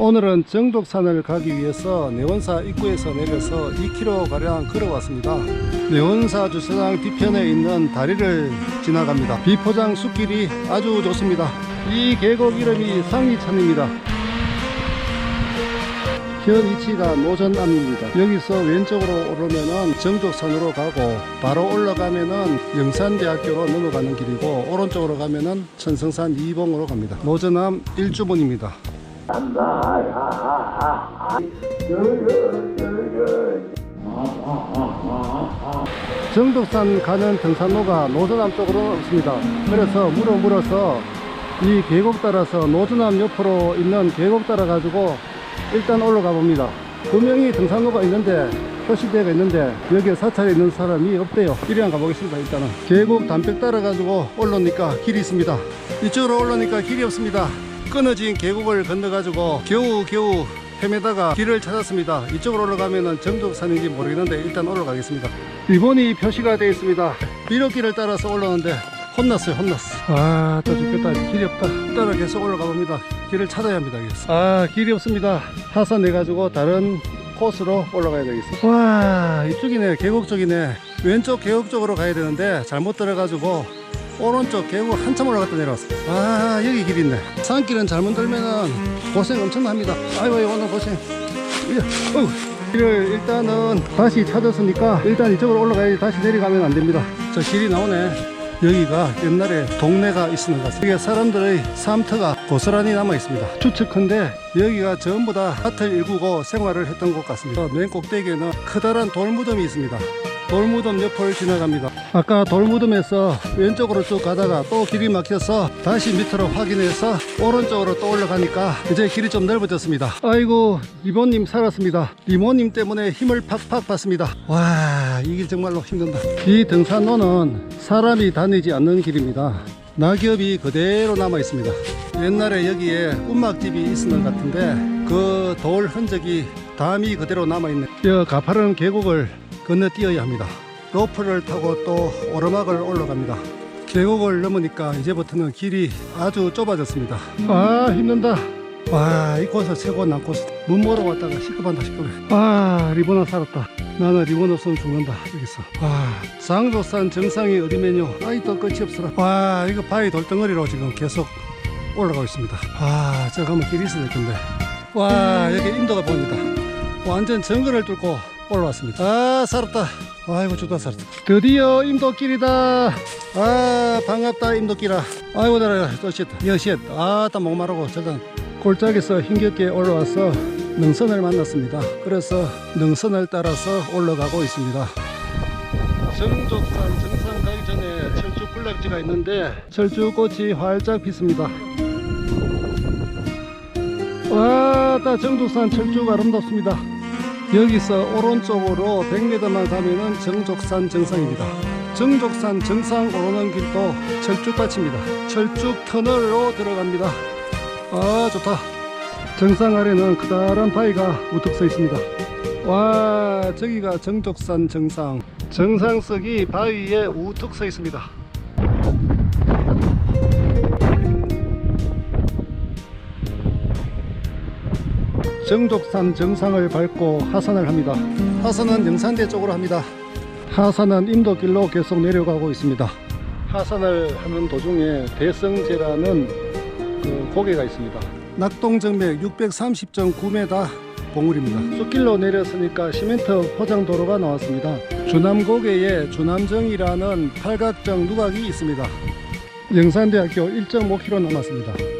오늘은 정독산을 가기 위해서 내원사 입구에서 내려서 2km가량 걸어왔습니다. 내원사 주차장 뒤편에 있는 다리를 지나갑니다. 비포장 숲길이 아주 좋습니다. 이 계곡 이름이 상리천입니다. 현 위치가 노전암입니다. 여기서 왼쪽으로 오르면은 정족산으로 가고 바로 올라가면은 영산대학교로 넘어가는 길이고 오른쪽으로 가면은 천성산 2봉으로 갑니다. 노전암 1주문입니다. 정독산 가는 등산로가 노전암 쪽으로 없습니다. 그래서 물어 물어서 이 계곡 따라서 노전암 옆으로 있는 계곡 따라 가지고 일단 올라가 봅니다. 분명히 등산로가 있는데 표시대가 있는데 여기에 사찰에 있는 사람이 없대요. 이리 한 가보겠습니다. 일단은 계곡 담백 따라 가지고 올라오니까 길이 있습니다. 이쪽으로 올라오니까 길이 없습니다. 끊어진 계곡을 건너 가지고 겨우 겨우 헤매다가 길을 찾았습니다. 이쪽으로 올라가면은 정족산인지 모르겠는데 일단 올라가겠습니다. 일본이 표시가 되어 있습니다. 미로길을 따라서 올라오는데 혼났어요, 혼났어. 아, 또 죽겠다. 길이 없다. 따라 계속 올라가 봅니다. 길을 찾아야 합니다. 여기서. 아, 길이 없습니다. 하산 내가지고 다른 코스로 올라가야 되겠어. 와, 이쪽이네. 계곡 쪽이네. 왼쪽 계곡 쪽으로 가야 되는데 잘못 들어가지고 오른쪽 계곡 한참 올라갔다 내려왔어. 아, 여기 길 있네. 산길은 잘못 들면은 고생 엄청납니다. 아이고, 오늘 고생. 어우. 길을 일단은 다시 찾았으니까 일단 이쪽으로 올라가야지 다시 내려가면 안 됩니다. 저 길이 나오네. 여기가 옛날에 동네가 있었는 것 같습니다. 사람들의 삶터가 고스란히 남아 있습니다. 추측컨대 여기가 전부 다 밭을 일구고 생활을 했던 곳 같습니다. 맨 꼭대기에는 커다란 돌무덤이 있습니다. 돌무덤 옆을 지나갑니다. 아까 돌무덤에서 왼쪽으로 쭉 가다가 또 길이 막혀서 다시 밑으로 확인해서 오른쪽으로 또 올라가니까 이제 길이 좀 넓어졌습니다. 아이고 이모님 살았습니다. 이모님 때문에 힘을 팍팍 받습니다. 와, 이 길 정말로 힘든다. 이 등산로는 사람이 다니지 않는 길입니다. 낙엽이 그대로 남아 있습니다. 옛날에 여기에 운막집이 있었는 것 같은데 그 돌 흔적이 담이 그대로 남아 있네. 이 가파른 계곡을 건너뛰어야 합니다. 로프를 타고 또 오르막을 올라갑니다. 계곡을 넘으니까 이제부터는 길이 아주 좁아졌습니다. 아 힘든다. 와 이곳은 최고 난 곳. 문 모러 왔다가 시급한다 시급해. 아 리본아 살았다. 나는 리본 없으면 죽는다 여기서. 와 상도산 정상이 어디면요. 아이도 끝이 없어라. 와 이거 바위 돌덩어리로 지금 계속 올라가고 있습니다. 아 저가 가면 길이 있어야 될 텐데. 와 여기 인도가 보입니다. 완전 정글을 뚫고 올라왔습니다. 아 살았다. 아이고 죽다 살았다. 드디어 임도길이다. 아 반갑다 임도길아. 아이고 나라 또쉿 여쉿. 아따 목마르고 저건 골짜기에서 힘겹게 올라와서 능선을 만났습니다. 그래서 능선을 따라서 올라가고 있습니다. 정족산 정상 가기 전에 철쭉 군락지가 있는데 철쭉꽃이 활짝 피습니다. 와, 다 정족산 철쭉 아름답습니다. 여기서 오른쪽으로 100m만 가면은 정족산 정상입니다. 정족산 정상 오르는 길도 철쭉밭입니다. 철쭉 터널로 들어갑니다. 아, 좋다. 정상 아래는 크다란 바위가 우뚝 서 있습니다. 와, 저기가 정족산 정상. 정상석이 바위에 우뚝 서 있습니다. 정족산 정상을 밟고 하산을 합니다. 하산은 영산대 쪽으로 합니다. 하산은 인도길로 계속 내려가고 있습니다. 하산을 하는 도중에 대성제라는 그 고개가 있습니다. 낙동정맥 630.9m 봉우리입니다. 숲길로 내렸으니까 시멘트 포장 도로가 나왔습니다. 주남고개에 주남정이라는 팔각정 누각이 있습니다. 영산대학교 1.5km 남았습니다.